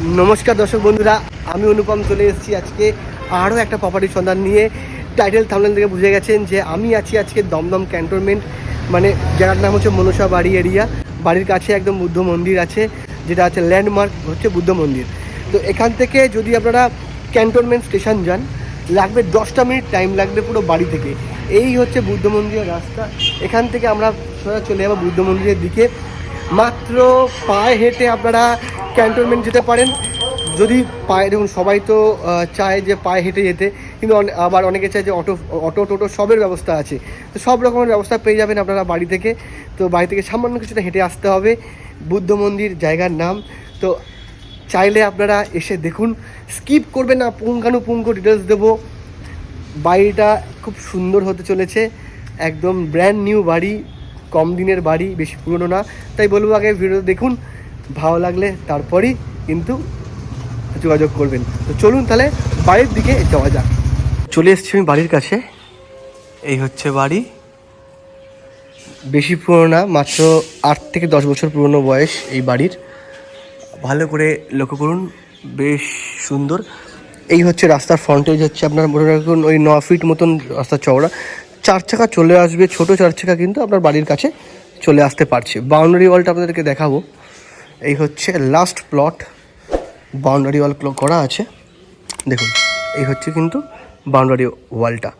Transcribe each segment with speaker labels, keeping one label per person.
Speaker 1: নমস্কার দর্শক বন্ধুরা, আমি অনুপম চলে এসেছি আজকে আরও একটা প্রপার্টির সন্ধান নিয়ে। টাইটেল থামলেন থেকে বুঝে গেছেন যে আমি আছি আজকে দমদম ক্যান্টনমেন্ট মানে জায়গার নাম হচ্ছে মনসা বাড়ি এরিয়া বাড়ির কাছে একদম বুদ্ধ মন্দির আছে, যেটা আছে ল্যান্ডমার্ক হচ্ছে বুদ্ধ মন্দির। তো এখান থেকে যদি আপনারা ক্যান্টনমেন্ট স্টেশন যান, লাগবে দশটা মিনিট টাইম লাগবে পুরো বাড়ি থেকে। এই হচ্ছে বুদ্ধ মন্দিরের রাস্তা। এখান থেকে আমরা সোজা চলে যাব বুদ্ধ মন্দিরের দিকে। মাত্র পায়ে হেঁটে আপনারা ক্যান্টনমেন্ট যেতে পারেন। যদি পায়ে, দেখুন, সবাই তো চায় যে পায়ে হেঁটে যেতে, কিন্তু আবার অনেকে চায় যে অটো অটো, টোটো সবের ব্যবস্থা আছে। তো সব রকমের ব্যবস্থা পেয়ে যাবেন আপনারা বাড়ি থেকে। তো বাড়ি থেকে সামান্য কিছুটা হেঁটে আসতে হবে। বুদ্ধ মন্দির জায়গার নাম। তো চাইলে আপনারা এসে দেখুন। স্কিপ করবেন না, পুঙ্খানু পুঙ্খানুপুঙ্খ ডিটেলস দেবো। বাড়িটা খুব সুন্দর হতে চলেছে। একদম ব্র্যান্ড নিউ বাড়ি। কম দিনের বাড়ি, বেশি পুরনো না। তাই বলব আগে ভিডিও দেখুন। ভালো লাগলে তারপরই কিন্তু যোগাযোগ করবেন। তো চলুন তাহলে বাড়ির দিকে যাওয়া যাক। চলে এসেছি আমি বাড়ির কাছে। এই হচ্ছে বাড়ি। বেশি পুরনো না, মাত্র আট থেকে দশ বছর পুরনো বয়স এই বাড়ির। ভালো করে লক্ষ্য করুন, বেশ সুন্দর। এই হচ্ছে রাস্তার ফ্রন্টেজ হচ্ছে আপনার মনে রাখুন ওই ন ফিট মতন রাস্তা চওড়া। চার চাকা চলে আসবে, ছোট চার চাকা কিন্তু আপনার বাড়ির কাছে চলে আসতে পারছে। বাউন্ডারি ওয়ালটা আপনাদেরকে দেখাবো। এই হচ্ছে লাস্ট প্লট বাউন্ডারি ওয়াল করা আছে। দেখুন, এই হচ্ছে কিন্তু বাউন্ডারি ওয়ালটা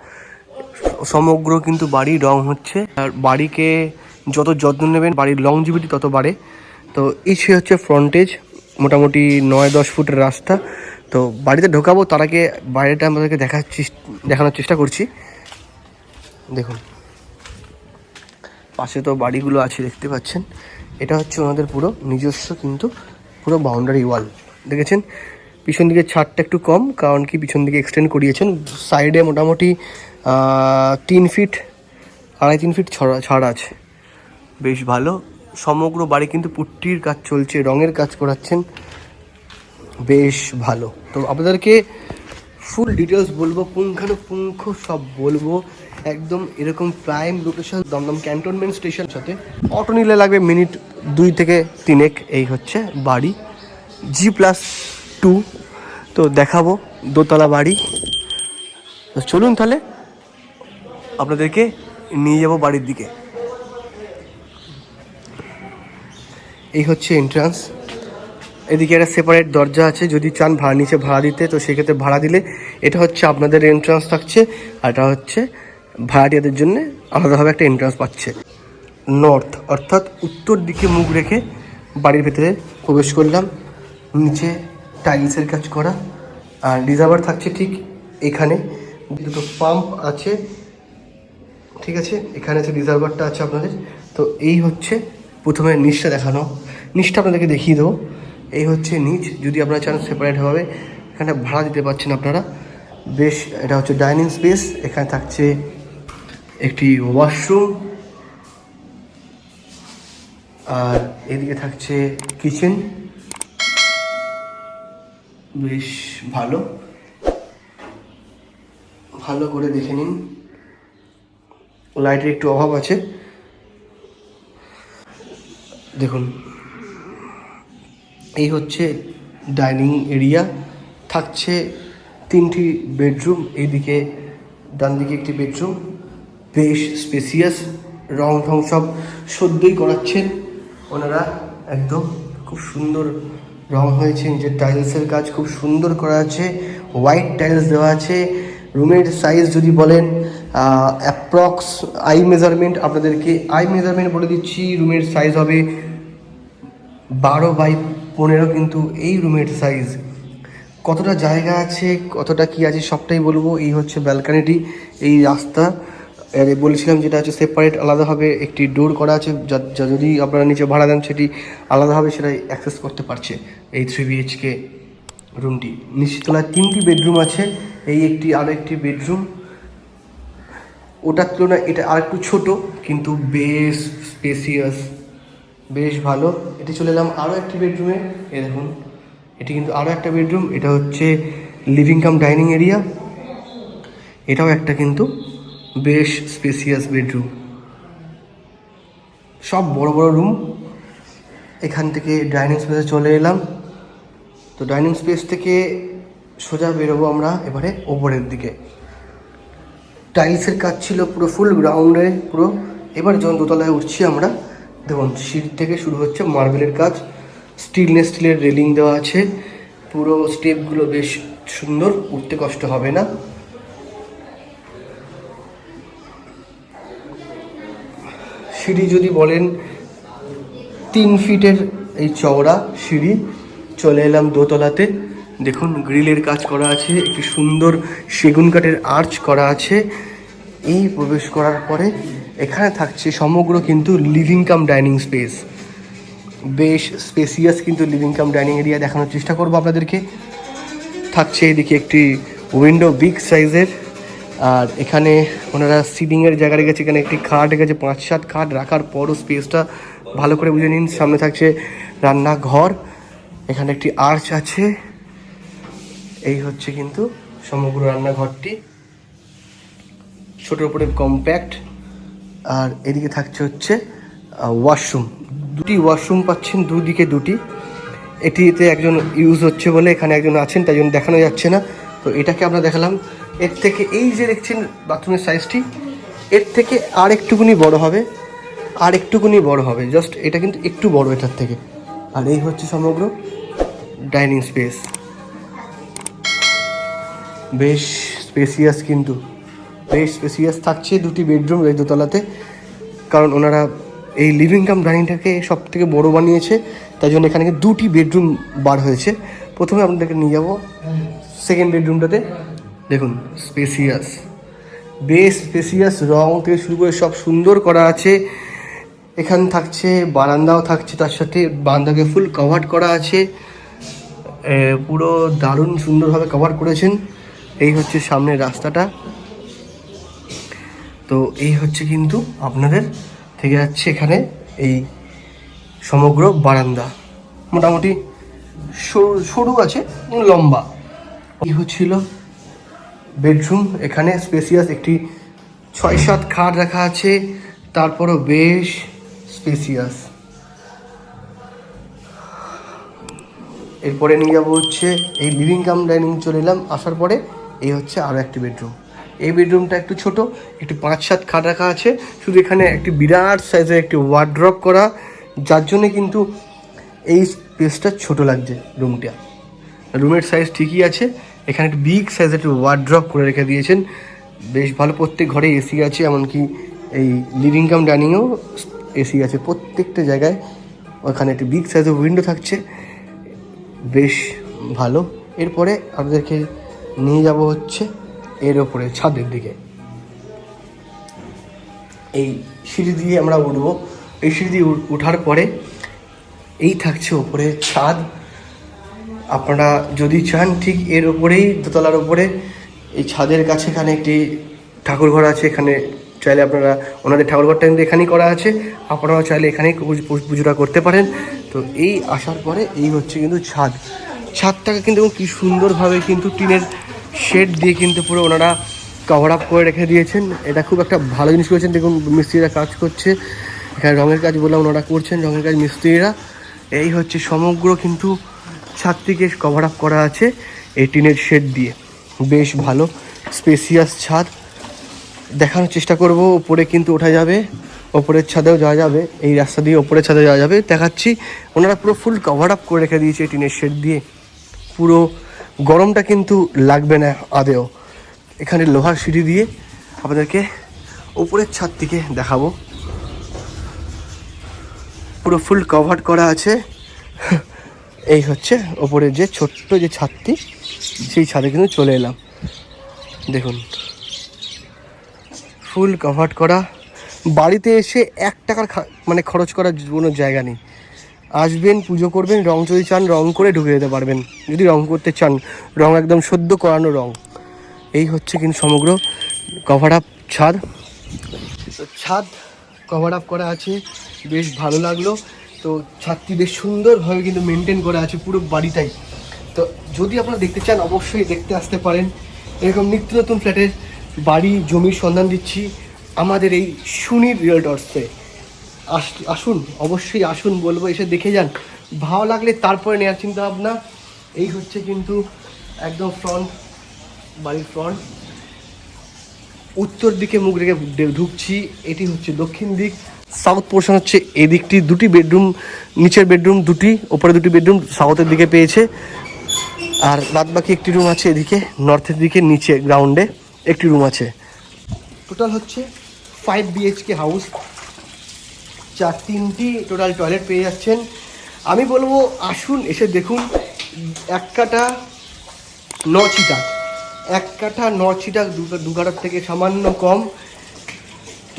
Speaker 1: সমগ্র কিন্তু বাড়ি রং হচ্ছে, আর বাড়িকে যত যত্ন নেবেন, বাড়ির লংজিভিটি তত বাড়ে। তো এই সে হচ্ছে ফ্রন্টেজ মোটামুটি নয় দশ ফুটের রাস্তা। তো বাড়িতে ঢোকাবো, তার আগে বাইরেটা আমাদেরকে দেখার দেখানোর চেষ্টা করছি। দেখুন, পাশে তো বাড়িগুলো আছে, দেখতে পাচ্ছেন। এটা হচ্ছে ওনাদের পুরো নিজস্ব কিন্তু পুরো বাউন্ডারি ওয়াল দেখেছেন? পিছন দিকে ছাদটা একটু কম, কারণ কি পিছন দিকে এক্সটেন্ড করিয়েছেন। সাইডে মোটামুটি তিন ফিট আড়াই তিন ফিট ছড়া ছাড় আছে। বেশ ভালো। সমগ্র বাড়ি কিন্তু পুট্টির কাজ চলছে, রঙের কাজ করাচ্ছেন। বেশ ভালো। তো আপনাদেরকে ফুল ডিটেলস বলব, পুঙ্খানুপুঙ্খ সব বলব। একদম এরকম prime location Dumdum cantonment station সাথে। অটো নিলে লাগবে মিনিট দুই থেকে তিনেক, এই হচ্ছে বাড়ি। জি প্লাস টু তো দেখাবো দোতলা বাড়ি। তো চলুন তাহলে, আপনাদেরকে নিয়ে যাব বাড়ির দিকে। এই হচ্ছে এন্ট্রান্স এদিকে একটা সেপারেট দরজা আছে, যদি চান ভাড়া নিচে ভাড়া দিতে, তো সেক্ষেত্রে ভাড়া দিলে এটা হচ্ছে আপনাদের এন্ট্রান্স থাকছে, আর এটা হচ্ছে ভাড়াটিয়াদের জন্য আলাদাভাবে একটা এন্ট্রান্স পাচ্ছে। নর্থ অর্থাৎ উত্তর দিকে মুখ রেখে বাড়ির ভেতরে প্রবেশ করলাম। নিচে টাইলসের কাজ করা আর রিজার্ভার থাকছে ঠিক এখানে। দুটো পাম্প আছে। ঠিক আছে? এখানে যে রিজার্ভারটা আছে আপনাদের। তো এই হচ্ছে প্রথমে নিচটা দেখানো। নিচটা আপনাদেরকে দেখিয়ে দেবো। এই হচ্ছে নিচ। যদি আপনারা চান সেপারেটভাবে এখানে ভাড়া দিতে পারছেন আপনারা। বেশ, এটা হচ্ছে ডাইনিং স্পেস এখানে থাকছে একটি ওয়াশরুম আর এদিকে থাকছে কিচেন বেশ ভালো। ভালো করে দেখে নিন। লাইটের একটু অভাব আছে। দেখুন, এই হচ্ছে ডাইনিং এরিয়া থাকছে তিনটি বেডরুম এইদিকে ডান দিকে একটি বেডরুম বেশ স্পেসিয়াস রং টং সব সদ্যই করাচ্ছেন। ওনারা একদম খুব সুন্দর রং হয়েছে, নিজের টাইলসের কাজ খুব সুন্দর করা আছে হোয়াইট টাইলস দেওয়া আছে। রুমের সাইজ যদি বলেন অ্যাপ্রক্স আই মেজারমেন্ট আপনাদেরকে আই মেজারমেন্ট বলে দিচ্ছি রুমের সাইজ হবে বারো বাই পনেরো, কিন্তু এই রুমের সাইজ কতটা জায়গা আছে, কতটা কি আছে সবটাই বলব। এই হচ্ছে ব্যালকানিটি এই রাস্তা। আর এ বলেছিলাম যেটা হচ্ছে সেপারেট আলাদাভাবে একটি ডোর করা আছে, যা- যদি আপনারা নিচে ভাড়া দেন সেটি আলাদাভাবে সেটা অ্যাক্সেস করতে পারছে এই থ্রি বিএইচকে রুমটি নিচতলায় তিনটি বেডরুম আছে, এই একটি আরও একটি বেডরুম ওটার তুলনায় এটা আরেকটু ছোটো, কিন্তু বেশ স্পেসিয়াস বেশ ভালো। এটি চলে এলাম আরও একটি বেডরুমে এ দেখুন, এটি কিন্তু আরও একটা বেডরুম এটা হচ্ছে লিভিং কাম ডাইনিং এরিয়া এটাও একটা কিন্তু বেশ স্পেসিয়াস বেডরুম সব বড় বড় রুম এখান থেকে ডাইনিং স্পেসে চলে এলাম। তো ডাইনিং স্পেস থেকে সোজা বেরোবো আমরা এবারে ওপরের দিকে। টাইলসের কাজ ছিল পুরো ফুল গ্রাউন্ডে পুরো। এবার যখন দোতলায় উঠছি আমরা। দেখুন সিঁড়ি থেকে শুরু হচ্ছে মার্বেলের কাজ। স্টিলনেস স্টিলের রেলিং দেওয়া আছে। পুরো স্টেপগুলো বেশ সুন্দর, উঠতে কষ্ট হবে না। সিঁড়ি যদি বলেন, তিন ফিটের এই চওড়া সিঁড়ি, চলে এলাম দোতলাতে। দেখুন, গ্রিলের কাজ করা আছে, একটি সুন্দর সেগুন কাঠের আর্চ করা আছে। এই প্রবেশ করার পরে এখানে থাকছে সমগ্র কিন্তু লিভিং কাম ডাইনিং স্পেস বেশ স্পেসিয়াস কিন্তু লিভিং কাম ডাইনিং এরিয়া দেখানোর চেষ্টা করব আপনাদেরকে। থাকছে এদিকে একটি উইন্ডো বিগ সাইজের আর এখানে ওনারা সিটিংয়ের জায়গা রেখেছে, এখানে একটি খাট রেখেছে পাঁচ সাত খাট রাখার পরও স্পেসটা ভালো করে বুঝে নিন, সামনে থাকছে রান্নাঘর, এখানে একটি আর্চ আছে। এই হচ্ছে কিন্তু সমগ্র রান্নাঘরটি। ছোটোর উপরে কম্প্যাক্ট আর এদিকে থাকছে হচ্ছে ওয়াশরুম দুটি ওয়াশরুম পাচ্ছেন, দুদিকে দুটি। এটিতে একজন ইউজ হচ্ছে বলে এখানে একজন আছেন, তাই জন্য দেখানো যাচ্ছে না। তো এটাকে আমরা দেখালাম। এর থেকে এই যে দেখছেন বাথরুমের সাইজটি এর থেকে আর একটুকুনি বড় হবে আর একটুকুনি বড় হবে। জাস্ট এটা কিন্তু একটু বড় এটার থেকে। আর এই হচ্ছে সমগ্র ডাইনিং স্পেস বেশ স্পেসিয়াস কিন্তু। বেশ স্পেসিয়াস থাকছে দুটি বেডরুম এই দোতলাতে। কারণ ওনারা এই লিভিং কাম ডাইনিংটাকে সব থেকে বড় বানিয়েছে। তাই জন্য এখানে দুটি বেডরুম বার হয়েছে। প্রথমে আপনাদেরকে নিয়ে যাব। সেকেন্ড বেডরুমটাতে দেখুন স্পেসিয়াস বেশ স্পেসিয়াস রং থেকে শুরু করে সব সুন্দর করা আছে। এখানে থাকছে, বারান্দাও থাকছে, তার সাথে বারান্দাকে ফুল কভার করা আছে। পুরো দারুণ সুন্দরভাবে কভার করেছেন। এই হচ্ছে সামনের রাস্তাটা। তো এই হচ্ছে কিন্তু আপনাদের থেকে যাচ্ছে এখানে এই সমগ্র বারান্দা। মোটামুটি সরু সরু আছে লম্বা। এই হচ্ছিল বেডরুম, এখানে স্পেসিয়াস একটি ছয় সাত খাট রাখা আছে, তারপরও বেশ স্পেসিয়াস। এরপরে নিয়ে যাব হচ্ছে, এই লিভিং কাম ডাইনিং চলে এলাম, আসার পরে এই হচ্ছে আরও একটি বেডরুম। এই বেডরুমটা একটু ছোট, একটু পাঁচ সাত খাট রাখা আছে, শুধু এখানে একটি বিরাট সাইজের একটি ওয়ার্ড্রপ করা, যার জন্যে কিন্তু এই স্পেসটা ছোট লাগছে রুমটা। রুমের সাইজ ঠিকই আছে এখানে একটি বিগ সাইজের একটা ওয়ার্ড্রপ করে রেখে দিয়েছেন। বেশ ভালো, প্রত্যেক ঘরে এসি আছে, এমনকি এই লিভিং কাম ডাইনিংয়েও এসি আছে। প্রত্যেকটা জায়গায় ওখানে একটি বিগ সাইজের উইন্ডো থাকছে। বেশ ভালো। এরপরে আপনাদেরকে নিয়ে যাব হচ্ছে এর ওপরে, ছাদের দিকে। এই সিঁড়ি দিয়ে আমরা উঠবো। এই সিঁড়ি দিয়ে উঠ- উঠার পরে এই থাকছে ওপরে ছাদ। আপনারা যদি চান, ঠিক এর ওপরেই দোতলার ওপরে এই ছাদের কাছে এখানে একটি ঠাকুর ঘর আছে, এখানে চাইলে আপনারা ওনাদের ঠাকুর ঘরটা কিন্তু এখানেই করা আছে। আপনারাও চাইলে এখানেই পুজ- পুজ- পুজোটা করতে পারেন। তো এই আসার পরে এই হচ্ছে কিন্তু ছাদ। ছাদটাকে কিন্তু কি সুন্দরভাবে কিন্তু টিনের শেড দিয়ে কিন্তু পুরো ওনারা কভার আপ করে রেখে দিয়েছেন। এটা খুব একটা ভালো জিনিস করেছেন। দেখুন, মিস্ত্রিরা কাজ করছে। এখানে রঙের কাজ বললাম, ওনারা করছেন রঙের কাজ মিস্ত্রিরা। এই হচ্ছে সমগ্র কিন্তু ছাদটিকে কভার আপ করা আছে এই টিনের শেড দিয়ে। বেশ ভালো স্পেসিয়াস ছাদ। দেখানোর চেষ্টা করব ওপরে কিন্তু ওঠা যাবে, ওপরের ছাদেও যাওয়া যাবে, এই রাস্তা দিয়ে ওপরের ছাদে যাওয়া যাবে। দেখাচ্ছি, ওনারা পুরো ফুল কভার আপ করে রেখে দিয়েছে টিনের শেড দিয়ে। পুরো গরমটা কিন্তু লাগবে না আদেও। এখানে লোহার সিঁড়ি দিয়ে আপনাদেরকে ওপরের ছাদ থেকে দেখাবো। পুরো ফুল কভার করা আছে। এই হচ্ছে ওপরে যে ছোট্ট যে ছাদটি, সেই ছাদে কিন্তু চলে এলাম। দেখুন। ফুল কভার করা। বাড়িতে এসে এক টাকার মানে খরচ করার কোনো জায়গা নেই। আসবেন, পুজো করবেন, রং যদি চান, রং করে ঢুকে যেতে পারবেন। যদি রং করতে চান, রং একদম সদ্য করানো রং। এই হচ্ছে কিন্তু সমগ্র কভার আপ ছাদ। ছাদ কভার আপ করা আছে। বেশ ভালো লাগল। তো ছাত্রীদের সুন্দরভাবে কিন্তু মেনটেন করা আছে পুরো বাড়িটাই। তো যদি আপনারা দেখতে চান, অবশ্যই দেখতে আসতে পারেন। এরকম নিত্য নতুন ফ্ল্যাটের বাড়ি, জমির সন্ধান দিচ্ছি আমাদের এই সুনির রিয়েলটর্সে আস- আসুন, অবশ্যই আসুন বলব, এসে দেখে যান। ভালো লাগলে তারপরে নেওয়ার চিন্তা ভাবনা এই হচ্ছে কিন্তু একদম ফ্রন্ট বাড়ির ফ্রন্ট উত্তর দিকে মুখ রেখে ঢুকছি, এটি হচ্ছে দক্ষিণ দিক। সাউথ পোর্শন হচ্ছে এদিকটি, দুটি বেডরুম, নিচের বেডরুম দুটি, ওপরে দুটি বেডরুম, সাউথের দিকে পেয়েছে। আর বাদ বাকি একটি রুম আছে এদিকে, নর্থের দিকে, নিচে গ্রাউন্ডে একটি রুম আছে। টোটাল হচ্ছে ফাইভ বিএইচকে হাউস চার, তিনটি টোটাল টয়লেট পেয়ে যাচ্ছেন। আমি বলব, আসুন, এসে দেখুন, এক কাটা ন এক কাঠা ন চিটা দু- কাঠার থেকে সামান্য কম।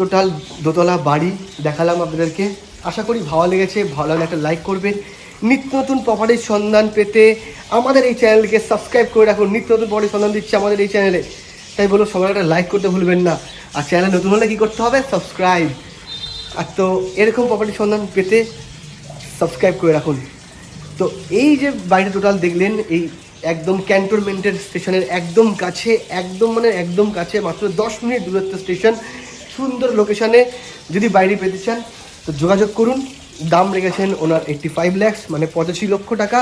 Speaker 1: টোটাল দোতলা বাড়ি দেখালাম আপনাদেরকে। আশা করি ভালো লেগেছে, ভালো লাগলে একটা লাইক করবেন। নিত্য নতুন প্রপার্টির সন্ধান পেতে আমাদের এই চ্যানেলকে সাবস্ক্রাইব করে রাখুন। নিত্য নতুন প্রপার্টির সন্ধান দিচ্ছে আমাদের এই চ্যানেলে তাই বলো সবাই একটা লাইক করতে ভুলবেন না। আর চ্যানেল নতুন হলে কী করতে হবে? সাবস্ক্রাইব আর তো এরকম প্রপার্টির সন্ধান পেতে সাবস্ক্রাইব করে রাখুন। তো এই যে বাড়িটা টোটাল দেখলেন, এই একদম ক্যান্টনমেন্টের স্টেশনের একদম কাছে, একদম মানে একদম কাছে, মাত্র দশ মিনিট দূরত্ব স্টেশন সুন্দর লোকেশানে যদি বাইরে পেতে চান, তো যোগাযোগ করুন। দাম রেখেছেন ওনার এইট্টি ফাইভ ল্যাক্স মানে পঁচাশি লক্ষ টাকা।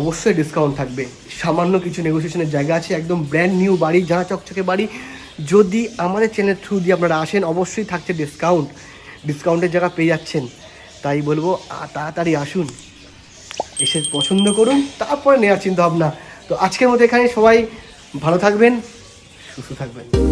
Speaker 1: অবশ্যই ডিসকাউন্ট থাকবে। সামান্য কিছু নেগোসিয়েশনের জায়গা আছে, একদম ব্র্যান্ড নিউ বাড়ি, যারা চকচকে বাড়ি। যদি আমাদের চ্যানেল থ্রু দিয়ে আপনারা আসেন, অবশ্যই থাকছে ডিসকাউন্ট ডিসকাউন্টের জায়গা পেয়ে যাচ্ছেন। তাই বলব তাড়াতাড়ি আসুন। এসে পছন্দ করুন, তারপরে নেওয়ার চিন্তা ভাবনা তো আজকের মতো এখানে সবাই ভালো থাকবেন, সুস্থ থাকবেন।